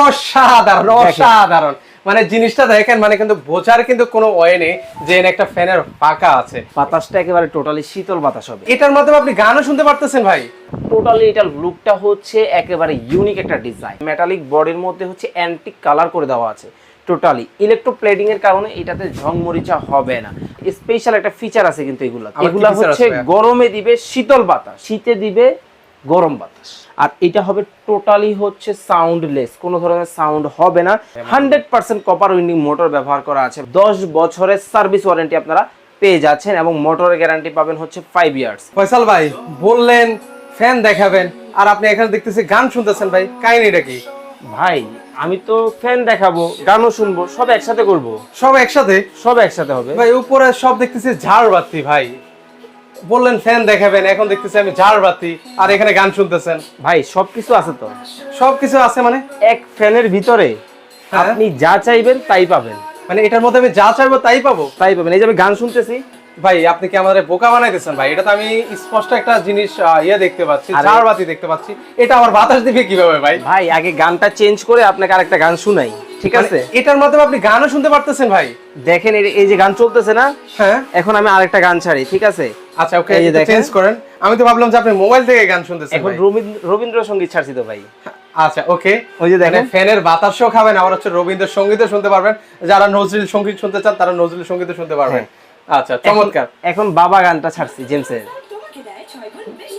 অসাধারণ অসাধারণ। মানে জিনিসটা দেখেন মানে কিন্তু বোঝার কিন্তু কোনো ওয়ে নেই যে একটা ফ্যানের পাকা আছে। বাতাসটা একেবারে টোটালি শীতল বাতাস হবে। এটার মাধ্যমে আপনি গানও শুনতে পারতেছেন ভাই। টোটালি এটার লুকটা হচ্ছে একেবারে ইউনিক একটা ডিজাইন মেটালিক বডির মধ্যে হচ্ছে অ্যান্টিক কালার করে দেওয়া আছে। টোটালি ইলেকট্রোপ্লেটিং এর কারণে এটাতে ঝংমরিচা হবে না। স্পেশাল একটা ফিচার আছে কিন্তু এগুলা। এগুলা হচ্ছে গরমে দিবে শীতল বাতাস। শীতে দিবে গরম বাতাস। আর এটা হবে টোটালি হচ্ছে সাউন্ডলেস কোনো ধরনের সাউন্ড হবে না। Hundred percent copper winding motor ব্যবহার করা আছে। দশ বছরের সার্ভিস ওয়ারেন্টি আপনারা পেয়ে যাচ্ছেন এবং মোটরের গ্যারান্টি পাবেন হচ্ছে ফাইভ ইয়ার্স ফয়সাল ভাই বললেন ফ্যান দেখাবেন। আর আপনি এখানে দেখতেছি গান শুনতেছেন ভাই কাহিনীটা কি? ভাই আমি তো ফ্যান দেখাবো গানও শুনব সব একসাথে করব। সব একসাথে? সব একসাথে হবে। ভাই উপরে সব দেখতেছি ঝাড় বাতি ভাই। বললেন ফ্যান দেখাবেন এখন দেখতেছি আমি ঝাড় বাতি আর এখানে গান শুনতেছেন। ভাই সবকিছু আছে তো। সবকিছু আছে মানে? এক ফ্যানের ভিতরে হ্যাঁ। আপনি যা চাইবেন তাই পাবেন। মানে এটার মধ্যে আমি যা চাইব তাই পাবো? তাই পাবেন। এই যে আমি গান শুনতেছি। ভাই আপনি কি আমাদের বোকা বানাইতেছেন ভাই? এটা তো আমি স্পষ্ট একটা জিনিস ইয়ে দেখতে পাচ্ছি আরে- ঝাড় বাতি দেখতে পাচ্ছি। এটা আমার বাতাস দিবে কীভাবে ভাই? ভাই আগে গানটা চেঞ্জ করে আপনাকে আরেকটা গান শুনাই ঠিক আছে? মানে এটার মাধ্যমে আপনি গানও শুনতে পারতেছেন ভাই? দেখেন এই যে গান চলতেছে না? হ্যাঁ। এখন আমি আরেকটা গান ছাড়ি ঠিক আছে? আচ্ছা ওকে এই দেখেন। চেঞ্জ করেন। আমি তো ভাবলাম যে আপনি মোবাইল থেকে গান শুনতেছেন এখন রবীন্দ্রসঙ্গীত ছাড়ছি তো ভাই। আচ্ছা ওকে ওই যে দেখেন। ফ্যানের বাতাসও খাবেন আবার হচ্ছে রবীন্দ্র সঙ্গীতও শুনতে পারবেন। যারা নজরুল সংগীত শুনতে চান তারা নজরুল সঙ্গীতও শুনতে পারবেন। আচ্ছা চমৎকার। এখন- বাবা গানটা ছাড়ছি জেমসের।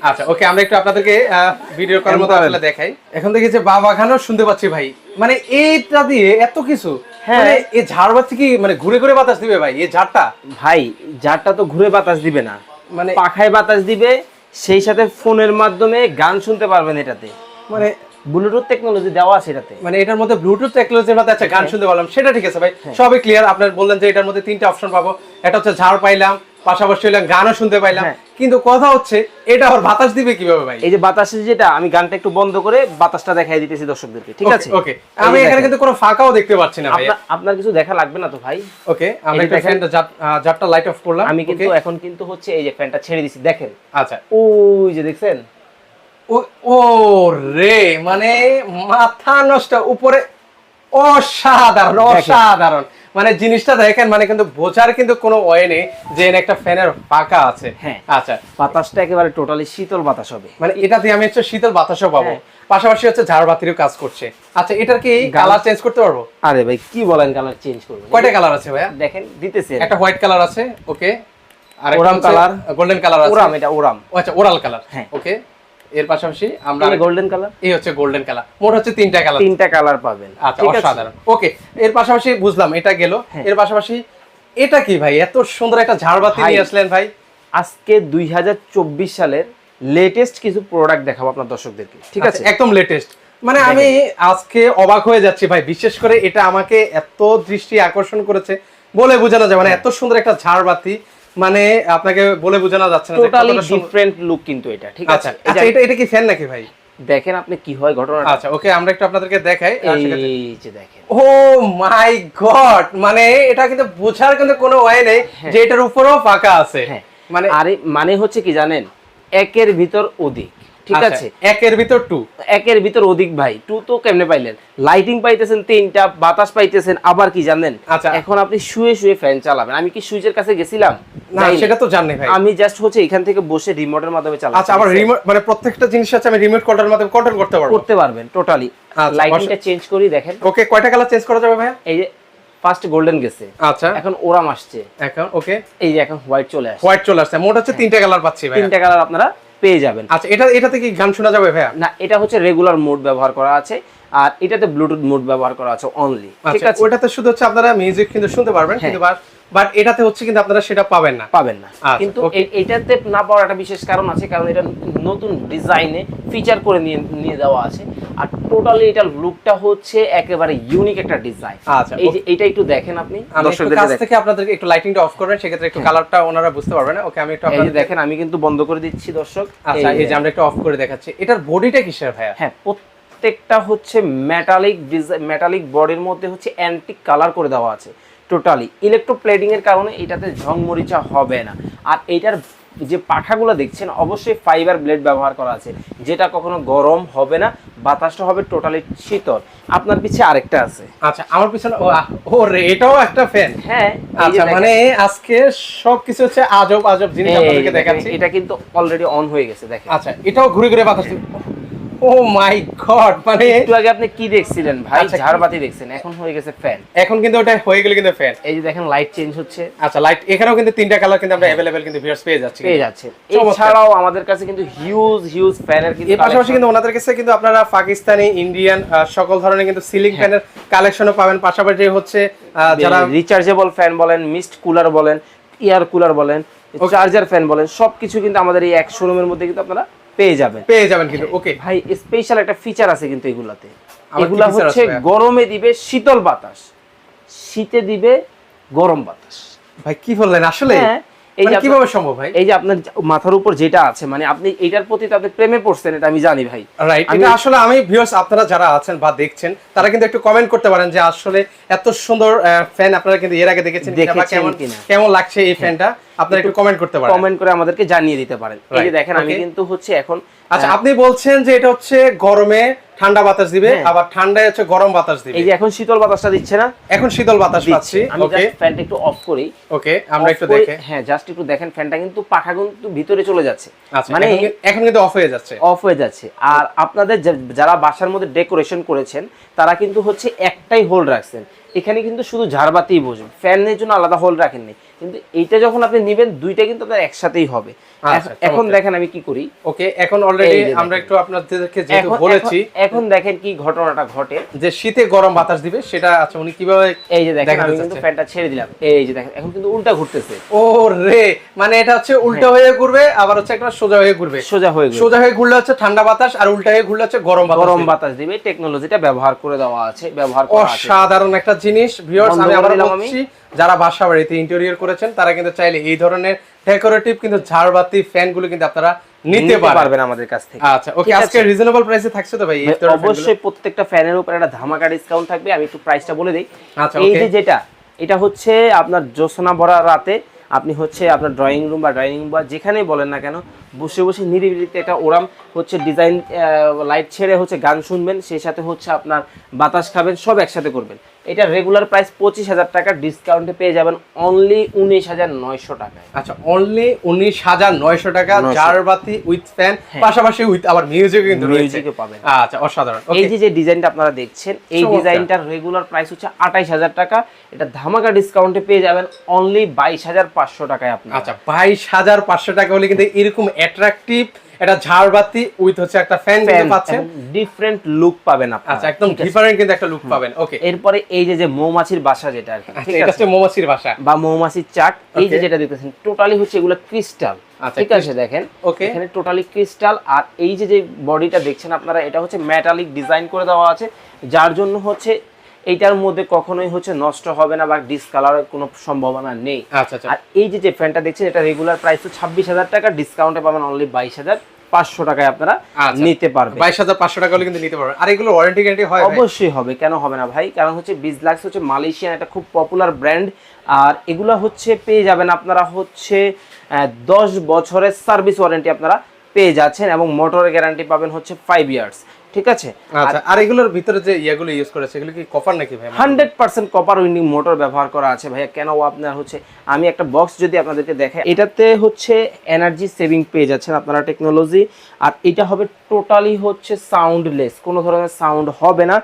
আচ্ছা ওকে আমরা একটু আপনাদেরকে ভিডিও করার মতো আসলে দেখাই। এখন দেখি যে বাবা গানও শুনতে পাচ্ছি ভাই। মানে এইটা দিয়ে এত কিছু। হ্যাঁ। মানে এই ঝাড় বাতি কি মানে ঘুরে ঘুরে বাতাস দিবে ভাই এই ঝাড়টা? ভাই ঝাড়টা তো ঘুরে বাতাস দিবে না। মানে পাখায় বাতাস দিবে সেই সাথে ফোনের মাধ্যমে গান শুনতে পারবেন এটাতে। মানে ব্লুটুথ টেকনোলজি দেওয়া আছে এটাতে। মানে এটার মধ্যে ব্লুটুথ টেকনোলজির মধ্যে আচ্ছা গান শুনতে পারলাম। সেটা ঠিক আছে ভাই। হ্যাঁ। সবই ক্লিয়ার আপনার বললেন যে এটার মধ্যে তিনটা অপশন পাবো। এটা হচ্ছে ঝাড় পাইলাম পাশাপাশি গানও শুনতে পাইলাম। হ্যাঁ। কিন্তু কথা হচ্ছে এটা আবার বাতাস দিবে কীভাবে ভাই? এই যে যেটা আমি গানটা একটু বন্ধ করে বাতাসটা দেখাই দিতেছি দর্শকদেরকে ঠিক আছে? ওকে আমি এখানে কিন্তু কোনো ফাঁকাও দেখতে পাচ্ছি না ভাই। আপনার- কিছু দেখা লাগবে না তো ভাই? ওকে আমরা একটু ফ্যানটা জাপটা লাইট অফ করলাম আমি কিন্তু এখন কিন্তু হচ্ছে এই যে ফ্যানটা ছেড়ে দিছি দেখেন। আচ্ছা। ওই যে দেখছেন? ও রে মানে মাথা নষ্ট উপরে অসাধারণ অসাধারণ। মানে জিনিসটা দেখেন মানে কিন্তু বোঝার কিন্তু কোনো ওয়ে নেই যে একটা ফ্যানের পাকা আছে। হ্যাঁ। আচ্ছা। বাতাসটা একেবারে টোটালি শীতল বাতাস হবে। মানে এটা দিয়ে আমি হচ্ছে শীতল বাতাসও পাবো। হ্যাঁ। পাশাপাশি হচ্ছে ঝাড় বাতিরও কাজ করছে। আচ্ছা এটার কি কালার চেঞ্জ করতে পারব? আরে ভাই কি বলেন কালার চেঞ্জ করবেন কয়টা কালার আছে ভাইয়া? দেখেন দিতেছি একটা হোয়াইট কালার আছে ওকে আর ওরাম কালার গোল্ডেন কালার আছে। ওরাম এটা ওরাম। আচ্ছা ওরাল কালার হ্যাঁ। ওকে এর পাশাপাশি আমরা গোল্ডেন কালার এই হচ্ছে গোল্ডেন কালার মোট হচ্ছে তিনটা কালার তিনটা কালার পাবেন। আচ্ছা অসাধারণ। ওকে এর পাশাপাশি বুঝলাম এটা গেল। হ্যাঁ। এর পাশাপাশি এটা কি ভাই? এত সুন্দর একটা ঝাড়বাতি নিয়ে আসলেন ভাই। আজকে দুই হাজার চব্বিশ সালের লেটেস্ট কিছু প্রোডাক্ট দেখাবো আপনার দর্শকদেরকে। ঠিক আছে? আচ্ছা, একদম লেটেস্ট মানে আমি আজকে অবাক হয়ে যাচ্ছি ভাই বিশেষ করে এটা আমাকে এত দৃষ্টি আকর্ষণ করেছে। বলে বোঝানো যায় মানে এত সুন্দর একটা ঝাড়বাতি। মানে আপনাকে বলে বোঝানো যাচ্ছে না টোটালি ডিফারেন্ট লুক কিন্তু এটা ঠিক আছে? আচ্ছা এই আচ্ছা এটা এটা কি ফ্যান নাকি ভাই? দেখেন আপনি কি হয় ঘটনা আচ্ছা ওকে আমরা একটু আপনাদেরকে দেখাই। এই যে দেখেন। Oh my God! মানে এটা কিন্তু বোঝার কিন্তু কোনো ওয়ে নেই যে এটার উপরেও ফাঁকা আছে। হ্যাঁ। মানে আরে মানে হচ্ছে কি জানেন? একের ভিতর অধিক। ঠিক আচ্ছা, আছে। একের ভিতর টু একের ভিতর অধিক ভাই। টু তো কেমনে পাইলেন? লাইটিং পাইতেছেন তিনটা বাতাস পাইতেছেন আবার কি জানেন? আচ্ছা। এখন আপনি শুয়ে শুয়ে ফ্যান চালাবেন। আমি কি সুইচের কাছে গেছিলাম? না সেটা তো জানি ভাই। আমি জাস্ট হচ্ছে এখান থেকে বসে রিমোটের মাধ্যমে চালাচ্ছি। আচ্ছা আবার রিমোট মানে প্রত্যেকটা জিনিস আছে আমি রিমোট কন্ট্রোলের মাধ্যমে কন্ট্রোল করতে পারব। করতে পারবেন টোটালি লাইটিংটা চেঞ্জ করি দেখেন। ওকে কয়টা কালার চেঞ্জ করা যাবে ভাইয়া? এই যে ফার্স্ট গোল্ডেন গেছে। আচ্ছা। এখন ওরাম আসছে। এখন ওকে এই যে এখন হোয়াইট চলে আসছে। হোয়াইট চলে আসছে মোট হচ্ছে তিনটা কালার পাচ্ছি ভাই তিনটা কালার আপনারা পেয়ে যাবেন। আচ্ছা এটা এটাতে কি গান শোনা যাবে ভাইয়া? না এটা হচ্ছে রেগুলার মোড ব্যবহার করা আছে। আর এটাতে ব্লুটুথ মোড ব্যবহার করা আছে অনলি ঠিক আচ্ছা আছে? ওটাতে শুধু হচ্ছে আপনারা মিউজিক কিন্তু শুনতে পারবেন হ্যাঁ। কিন্তু বাট এটাতে হচ্ছে কিন্তু আপনারা সেটা পাবেন না। পাবেন না। আচ্ছা, কিন্তু এটাতে না পাওয়ার একটা বিশেষ কারণ আছে কারণ এটা নতুন ডিজাইনে ফিচার করে নিয়ে নিয়ে দেওয়া আছে। আর টোটালি এটার লুকটা হচ্ছে একেবারে ইউনিক একটা ডিজাইন আচ্ছা, এই যে এটা একটু দেখেন আপনি। দর্শকদের কাছ থেকে আপনাদেরকে একটু লাইটিংটা অফ করবেন সেক্ষেত্রে একটু কালারটা ওনারা বুঝতে পারবেন ওকে আমি একটু আপনাদের দেখেন আমি কিন্তু বন্ধ করে দিচ্ছি দর্শক। আচ্ছা এই এই যে আমরা একটু অফ করে দেখাচ্ছি। এটার বডিটা কিসের ভাইয়া? হ্যাঁ প্রত্যেকটা হচ্ছে মেটালিক মেটালিক বডির মধ্যে হচ্ছে অ্যান্টিক কালার করে দেওয়া আছে টোটালি ইলেকট্রোপ্লেটিং এর কারণে এটাতে ঝংমরিচা হবে না। আর এটার যে পাখাগুলো দেখছেন অবশ্যই ফাইবার ব্লেড ব্যবহার করা আছে যেটা কখনো গরম হবে না বাতাসটা হবে টোটালি শীতল। আপনার পিছে আরেকটা আছে। আচ্ছা আমার পিছনে ও, রে এটাও একটা ফ্যান হ্যাঁ আচ্ছা মানে আজকে সবকিছু হচ্ছে আজব আজব জিনিস আপনাদেরকে দেখাচ্ছি। এটা কিন্তু অলরেডি অন হয়ে গেছে দেখেন। আচ্ছা এটাও ঘুরে ঘুরে বাতাস ও মাই গড মানে একটু আগে আপনি কি দেখছিলেন ভাই? আচ্ছা, ঝাড়বাতি দেখছেন এখন হয়ে গেছে ফ্যান এখন কিন্তু ওটা হয়ে গেল কিন্তু ফ্যান এই যে দেখেন লাইট চেঞ্জ হচ্ছে। আচ্ছা লাইট এখানেও কিন্তু তিনটা কালার কিন্তু আমরা অ্যাভেলেবেল কিন্তু ভিউয়ার্স পেয়ে যাচ্ছি। পেয়ে যাচ্ছে। এছাড়াও আমাদের কাছে কিন্তু হিউজ হিউজ ফ্যানের কিন্তু এর পাশাপাশি কিন্তু ওনাদের কাছে কিন্তু আপনারা পাকিস্তানি ইন্ডিয়ান সকল ধরনের কিন্তু সিলিং হ্যাঁ। ফ্যানের কালেকশনও পাবেন। পাশাপাশি হচ্ছে যারা রিচার্জেবল ফ্যান বলেন মিস্ট কুলার বলেন এয়ার কুলার বলেন চার্জার ফ্যান বলেন সবকিছু কিন্তু আমাদের এই এক শোরুমের মধ্যে কিন্তু আপনারা পেয়ে যাবেন। পেয়ে যাবেন কিন্তু ওকে ভাই স্পেশাল একটা ফিচার আছে কিন্তু এগুলাতে। এগুলা হচ্ছে গরমে দিবে শীতল বাতাস। শীতে দিবে গরম বাতাস। ভাই কি বললেন? আসলে হ্যাঁ, এই মানে যে কীভাবে সম্ভব ভাই? এই যে আপনার মাথার উপর যেটা আছে মানে আপনি এইটার প্রতি তো আপনি প্রেমে পড়ছেন এটা আমি জানি ভাই। রাইট এটা আসলে আমি ভিউয়ার্স আপনারা যারা আছেন বা দেখছেন তারা কিন্তু একটু কমেন্ট করতে পারেন যে আসলে এত সুন্দর ফ্যান আপনারা কিন্তু এর আগে দেখেছেন কেমন কেমন লাগছে এই ফ্যানটা আপনারা একটু কমেন্ট করতে পারেন। কমেন্ট করে আমাদেরকে জানিয়ে দিতে পারেন। এই যে দেখেন আমি কিন্তু হচ্ছে এখন আচ্ছা আপনি বলছেন যে এটা হচ্ছে গরমে ঠান্ডা বাতাস দিবে হ্যাঁ। আবার ঠান্ডায় হচ্ছে গরম বাতাস দিবে। এই যে এখন শীতল বাতাসটা দিচ্ছে না? এখন শীতল বাতাস পাচ্ছি। আমি জাস্ট ফ্যানটা একটু অফ করি। ওকে আমরা একটু দেখে। হ্যাঁ জাস্ট একটু দেখেন ফ্যানটা কিন্তু পাখা কিন্তু ভিতরে চলে যাচ্ছে। আচ্ছা মানে এখন কিন্তু অফ হয়ে যাচ্ছে। অফ হয়ে যাচ্ছে। আর আপনাদের যারা বাসার মধ্যে ডেকোরেশন করেছেন তারা কিন্তু হচ্ছে একটাই হোল রাখছেন। এখানে কিন্তু শুধু ঝাড়বাতিই বসবে। ফ্যানের জন্য আলাদা হোল রাখেননি। কিন্তু এইটা যখন আপনি নেবেন, দুইটা কিন্তু আপনার একসাথেই হবে। এখন- এখন দেখেন আমি কি করি। ওকে এখন অলরেডি আমরা একটু আপনাদেরকে যেহেতু বলেছি এখন- দেখেন কি ঘটনাটা ঘটে। যে শীতে গরম বাতাস দিবে সেটা আচ্ছা উনি কীভাবে এই যে দেখেন আমি কিন্তু ফ্যানটা ছেড়ে দিলাম। এই যে দেখেন এখন কিন্তু উল্টা ঘুরতেছে। ও রে মানে এটা হচ্ছে উল্টো হয়ে। ঘুরবে আবার হচ্ছে একটা সোজা হয়ে ঘুরবে। সোজা হয়ে সোজা হয়ে ঘুরলে হচ্ছে ঠান্ডা বাতাস আর উল্টা হয়ে ঘুরলে হচ্ছে গরম বাতাস গরম দিবে। বাতাস দিবে টেকনোলজিটা ব্যবহার করে দেওয়া আছে ব্যবহার করা আছে। অসাধারণ একটা জিনিস ভিউয়ার্স আমি আবার বলছি যারা বাসা বাড়িতে ইন্টেরিয়র করেছেন তারা কিন্তু চাইলে এই ধরনের ডেকোরেটিভ কিন্তু ঝাড়বাতি ফ্যানগুলো কিন্তু আপনারা নিতে পারবেন। আমাদের কাছ থেকে। আচ্ছা ওকে আজকে রিজনেবল প্রাইসে থাকছে তো ভাই ফ্যানগুলো? অবশ্যই প্রত্যেকটা ফ্যানের উপর একটা ধামাকা ডিসকাউন্ট থাকবে আমি একটু প্রাইসটা বলে দিই। আচ্ছা, এই যে যেটা এটা হচ্ছে আপনার জ্যোৎস্না ভরা রাতে আপনি হচ্ছে আপনার ড্রয়িং রুম বা ডাইনিং রুম বা যেখানেই বলেন না কেন বসে বসে নিরিবিলিতে একটা ওরাম হচ্ছে ডিজাইন লাইট ছেড়ে হচ্ছে গান শুনবেন সেই সাথে হচ্ছে আপনার বাতাস খাবেন সব একসাথে করবেন। এটা রেগুলার প্রাইস পঁচিশ হাজার টাকা ডিসকাউন্টে পেয়ে যাবেন অনলি উনিশ হাজার নয়শো টাকায়। আচ্ছা অনলি উনিশ হাজার নয়শো টাকা 900 জারবাতি উইথ ফ্যান। পাশাপাশি উইথ আবার মিউজিক কিন্তু রয়েছে। মিউজিকও পাবেন। আচ্ছা অসাধারণ। এই যে যে ডিজাইনটা আপনারা দেখছেন এই ডিজাইনটার রেগুলার প্রাইস হচ্ছে আঠাইশ হাজার টাকা। এটা ধামাকা ডিসকাউন্টে পেয়ে যাবেন অনলি বাইশ হাজার পাঁচশো টাকায় আপনি আচ্ছা বাইশ হাজার পাঁচশো টাকা হলে কিন্তু এরকম অ্যাট্রাকটিভ এটা ঝাড়বাতি উইথ হচ্ছে একটা ফ্যান কিন্তু পাচ্ছেন। ডিফারেন্ট লুক পাবেন আপনারা। আচ্ছা একদম ডিফারেন্ট কিন্তু একটা লুক পাবেন। ওকে এরপরে এই যে যে মৌমাছির বাসা যেটা আর কি আচ্ছা এটা হচ্ছে মৌমাছির বাসা। বা মৌমাছির চাক এই যে যেটা দেখতেছেন টোটালি হচ্ছে এগুলো ক্রিস্টাল আচ্ছা, ঠিক আছে দেখেন। Okay. এখানে টোটালি ক্রিস্টাল আর এই যে যে বডিটা দেখছেন আপনারা এটা হচ্ছে মেটালিক ডিজাইন করে দেওয়া আছে যার জন্য হচ্ছে এইটার মধ্যে কখনোই হচ্ছে নষ্ট হবে না বা ডিসকালারের কোনো সম্ভাবনা নেই। আচ্ছা আচ্ছা। আর এই যে যে ফ্যানটা দেখছেন এটা রেগুলার প্রাইস তো ছাব্বিশ হাজার টাকা ডিসকাউন্টে পাবেন অনলি বাইশ হাজার পাঁচশো টাকায় আপনারা আচ্ছা। নিতে পারবেন। বাইশ হাজার পাঁচশো টাকা হলে কিন্তু নিতে পারবেন। আর এগুলো ওয়ারেন্টি গ্যারান্টি হয় অবশ্যই হবে কেন হবে না ভাই? কারণ হচ্ছে বিজলাক্স হচ্ছে মালয়েশিয়ান একটা খুব পপুলার ব্র্যান্ড আর এগুলো হচ্ছে পেয়ে যাবেন আপনারা হচ্ছে দশ বছরের সার্ভিস ওয়ারেন্টি আপনারা পেয়ে যাচ্ছেন এবং মোটরের গ্যারান্টি পাবেন হচ্ছে ফাইভ ইয়ার্স ঠিক আছে? আচ্ছা আর এগুলোর ভিতরে যে ইয়াগুলো ইউজ করেছে এগুলো কি কপার নাকি ভাই? Hundred percent copper winding motor ব্যবহার করা আছে ভাইয়া। কেন আপনার হচ্ছে আমি একটা বক্স যদি আপনাদেরকে দেখাই এটাতে হচ্ছে এনার্জি সেভিং পেয়ে যাচ্ছেন আপনারা টেকনোলজি আর এটা হবে টোটালি হচ্ছে সাউন্ডলেস কোনো ধরনের সাউন্ড হবে না।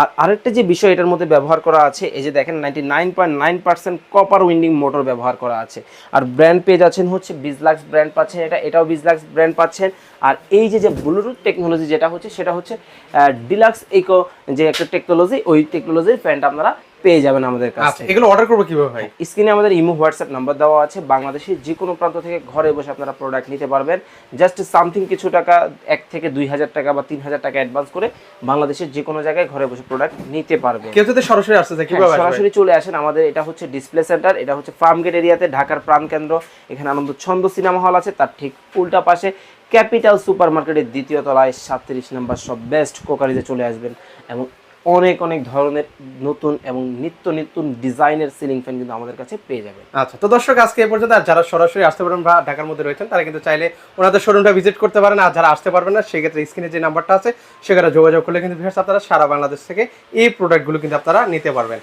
আর আরেকটা যে বিষয় এটার মধ্যে ব্যবহার করা আছে, এই যে দেখেন ninety nine point nine percent copper winding motor ব্যবহার করা আছে। আর ব্র্যান্ড পেজ আছেন হচ্ছে বিজলাক্স ব্র্যান্ড পাচ্ছেন এটা, এটাও বিজলাক্স ব্র্যান্ড পাচ্ছেন। আর এই যে যে ব্লুটুথ টেকনোলজি যেটা হচ্ছে, সেটা হচ্ছে ডিলাক্স ইকো যে একটা টেকনোলজি ওই টেকনোলজির ফ্যানটা আপনারা পেয়ে যাবেন আমাদের আচ্ছা কাছে এগুলো অর্ডার করব কীভাবে ভাই? স্ক্রিনে আমাদের ইমো হোয়াটসঅ্যাপ নাম্বার দেওয়া আছে। বাংলাদেশের যে কোনো প্রান্ত থেকে ঘরে বসে আপনারা প্রোডাক্ট নিতে পারবেন। জাস্ট সামথিং কিছু টাকা এক থেকে দুই হাজার টাকা বা তিন হাজার টাকা অ্যাডভান্স করে বাংলাদেশের যে কোনো জায়গায় ঘরে বসে প্রোডাক্ট নিতে পারবেন। কেউ যদি সরাসরি আসতে চায় হ্যাঁ, কীভাবে সরাসরি চলে আসেন। আমাদের এটা হচ্ছে ডিসপ্লে সেন্টার এটা হচ্ছে ফার্ম গেট এরিয়াতে ঢাকার প্রাণ কেন্দ্র এখানে আনন্দ ছন্দ সিনেমা হল আছে তার ঠিক উল্টা পাশে ক্যাপিটাল সুপার মার্কেটের দ্বিতীয় তলায় সাতত্রিশ নাম্বার সব বেস্ট কোকারিতে চলে আসবেন এবং অনেক অনেক ধরনের নতুন এবং নিত্য নতুন ডিজাইনের সিলিং ফ্যান কিন্তু আমাদের কাছে পেয়ে যাবেন। আচ্ছা তো দর্শক, আজকে এ পর্যন্ত আর যারা সরাসরি আসতে পারেন বা ঢাকার মধ্যে রয়েছেন, তারা কিন্তু চাইলে ওনাদের শোরুমটা ভিজিট করতে পারেন। আর যারা আসতে পারবেন না, সেক্ষেত্রে স্ক্রিনে যে নাম্বারটা আছে, সেখানে যোগাযোগ করলে কিন্তু ভিউয়ার্স আপনারা সারা বাংলাদেশ থেকে এই প্রোডাক্টগুলো কিন্তু আপনারা নিতে পারবেন।